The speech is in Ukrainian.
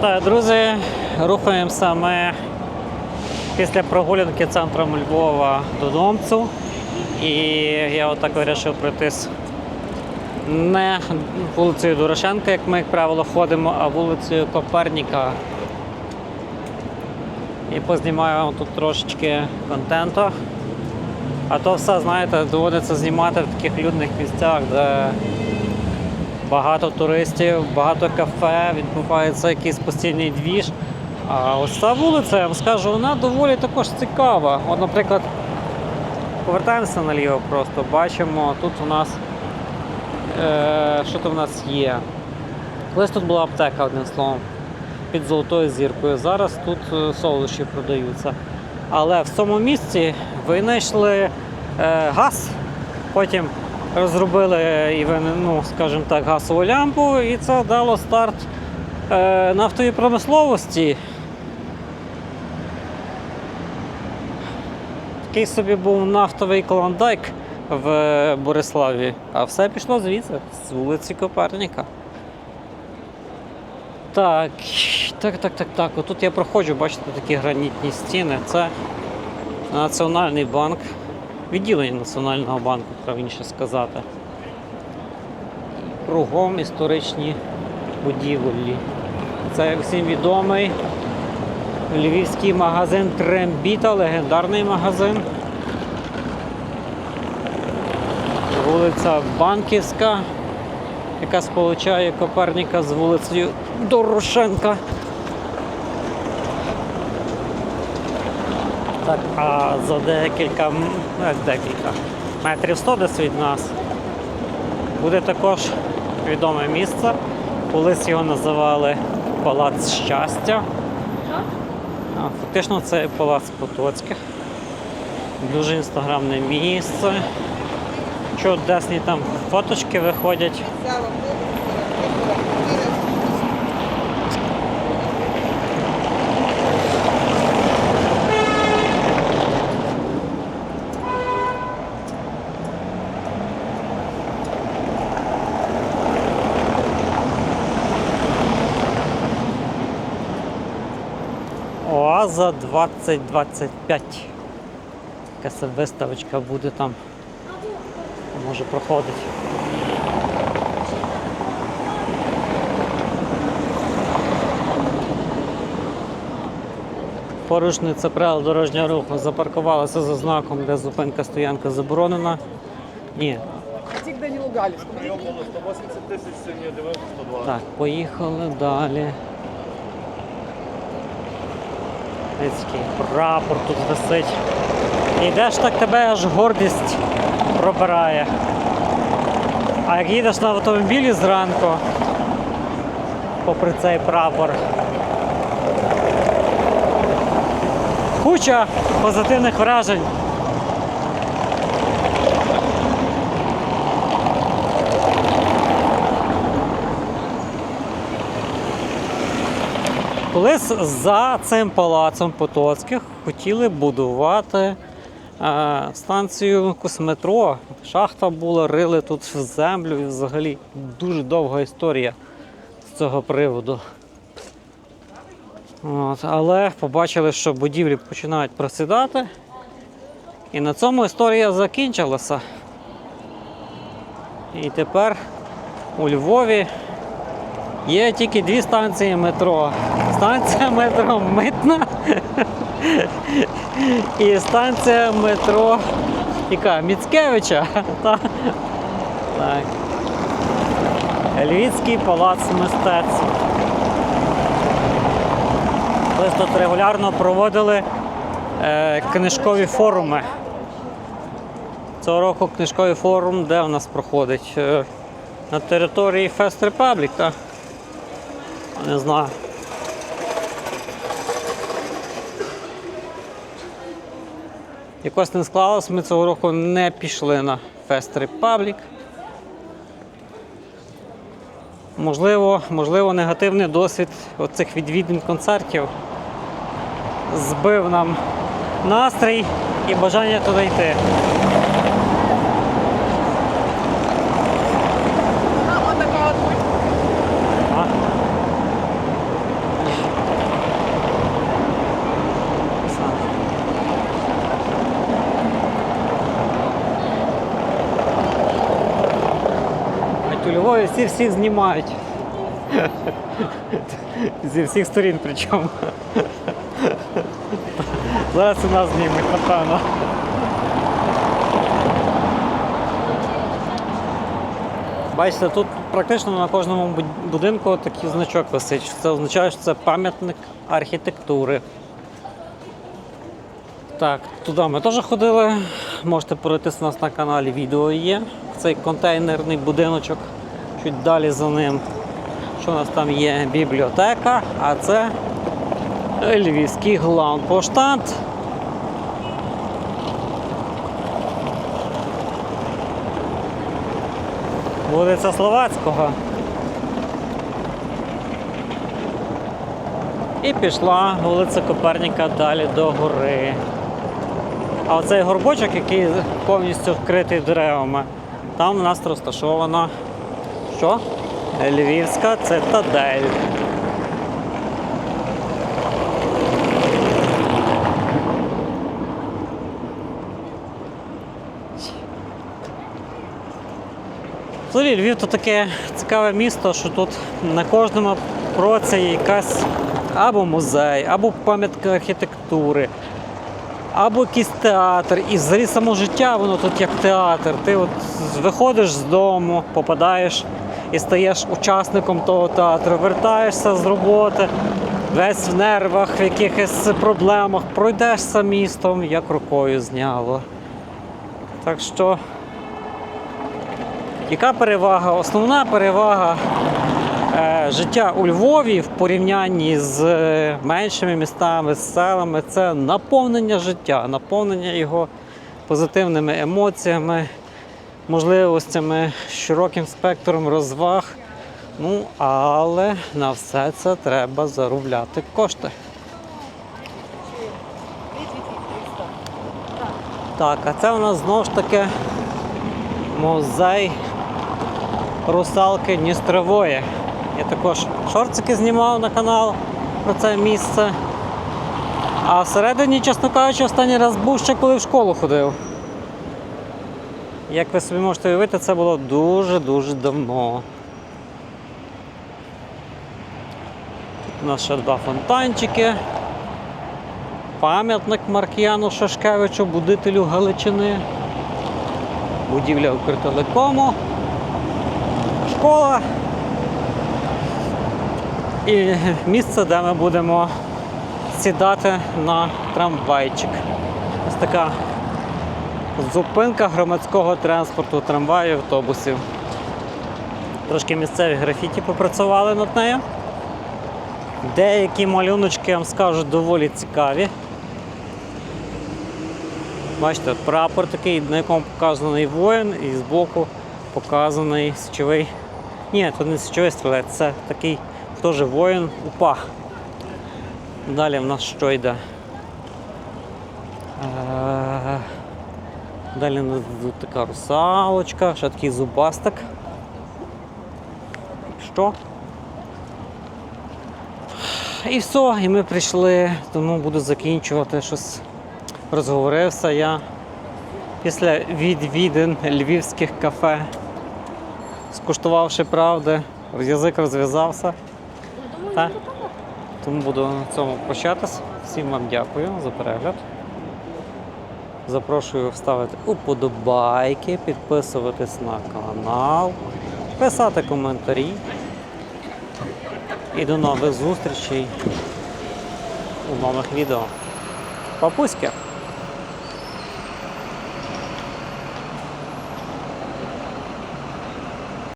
Так, друзі, рухаємося ми після прогулянки центром Львова до Домцю. І я отак вирішив пройтись не вулицею Дорошенка, як ми, як правило, ходимо, а вулицею Коперніка. І познімаю вам тут трошечки контенту. А то все, знаєте, доводиться знімати в таких людних місцях, де багато туристів, багато кафе, відбувається якийсь постійний двіж. А ось ця вулиця, я вам скажу, вона доволі також цікава. От, наприклад, повертаємося наліво просто, бачимо, тут у нас е, що то в нас є. Колись тут була аптека, одним словом, під золотою зіркою. Зараз тут е, солодощі продаються. Але в цьому місці винайшли е, газ, потім розробили ну, скажімо так, газову лямпу, і це дало старт е, нафтовій промисловості. Такий собі був нафтовий клондайк в Бориславі, а все пішло звідси, з вулиці Коперніка. Так, так, так, так, так. Отут я проходжу, бачите, такі гранітні стіни. Це Національний банк, відділення Національного банку, правильніше сказати. Кругом історичні будівлі. Це всім відомий львівський магазин Трембіта, легендарний магазин. Вулиця Банківська, яка сполучає Коперніка з вулицею Дорошенка. Так, а за декілька, як декілька метрів 100 десь від нас буде також відоме місце. Колись його називали Палац щастя. Фактично це палац Потоцьких. Дуже інстаграмне місце. Чудесні там фоточки виходять. Оаза 2025. Якась виставочка буде там. Може проходить. Порушниця правил дорожнього руху запаркувалася за знаком, де зупинка стоянка заборонена. Ні. Ті, не лугались. Прийом було 180 тисяч, сьогодні я дивився 120. Так, поїхали далі. Ницький прапор тут висить. Йдеш так тебе аж гордість пробирає. А як їдеш на автомобілі зранку, попри цей прапор. Куча позитивних вражень. Колись за цим палацом Потоцьких хотіли будувати е, станцію косметро. Шахта була, рили тут в землю і взагалі дуже довга історія з цього приводу. От, але побачили, що будівлі починають просідати. І на цьому історія закінчилася. І тепер у Львові Є тільки дві станції метро. Станція метро Митна і станція метро яка? Міцкевича. Та- Так. Львівський палац мистецтв. Колись тут регулярно проводили е, книжкові форуми. Цього року книжковий форум де у нас проходить? Е, на території Fest Republic, так? Не знаю. Якось не склалось, ми цього року не пішли на Fest Republic. Можливо, можливо, негативний досвід оцих відвідин концертів збив нам настрій і бажання туди йти. Львові всі всіх знімають. Зі всіх сторін причому. Зараз у нас знімуть, напевно. Бачите, тут практично на кожному будинку такий значок висить. Це означає, що це пам'ятник архітектури. Так, туди ми теж ходили. Можете подивитися нас на каналі відео є. Цей контейнерний будиночок. Чуть далі за ним. Що у нас там є бібліотека, а це Львівський главпоштант. Вулиця Словацького. І пішла вулиця Коперніка далі до гори. А оцей горбочок, який повністю вкритий деревами, там у нас розташована що? Львівська цитадель. Взагалі, Львів то таке цікаве місто, що тут на кожному кроці є якась або музей, або пам'ятка архітектури, або якийсь театр. І взагалі само життя, воно тут як театр. Ти от виходиш з дому, попадаєш і стаєш учасником того театру, вертаєшся з роботи, весь в нервах, в якихось проблемах, пройдешся містом, як рукою зняло. Так що. Яка перевага? Основна перевага е, життя у Львові в порівнянні з е, меншими містами, з селами це наповнення життя, наповнення його позитивними емоціями, можливостями, широким спектром розваг. Ну, але на все це треба заробляти кошти. Так, а це у нас знову ж таки музей русалки Дністрової. Я також шортики знімав на канал про це місце. А всередині, чесно кажучи, останній раз був ще коли в школу ходив. Як ви собі можете уявити, це було дуже-дуже давно. Тут у нас ще два фонтанчики. Пам'ятник Маркіяну Шашкевичу, будителю Галичини. Будівля Укртелекому. Школа. І місце, де ми будемо сідати на трамвайчик. Ось така зупинка громадського транспорту, трамваїв, автобусів. Трошки місцеві графіті попрацювали над нею. Деякі малюночки, я вам скажу, доволі цікаві. Бачите, прапор такий, на якому показаний воїн, і збоку показаний січовий. Ні, це не січовий стрілець, це такий теж воїн УПА. Далі в нас що йде? Далі тут така русалочка, ще такий зубастик. Що? І все, і ми прийшли, тому буду закінчувати щось. Розговорився я після відвідин львівських кафе, скуштувавши правди, язик розв'язався. Та? Тому буду на цьому прощатись. Всім вам дякую за перегляд. Запрошую ставити уподобайки, підписуватись на канал, писати коментарі. І до нових зустрічей у нових відео. Папуськи!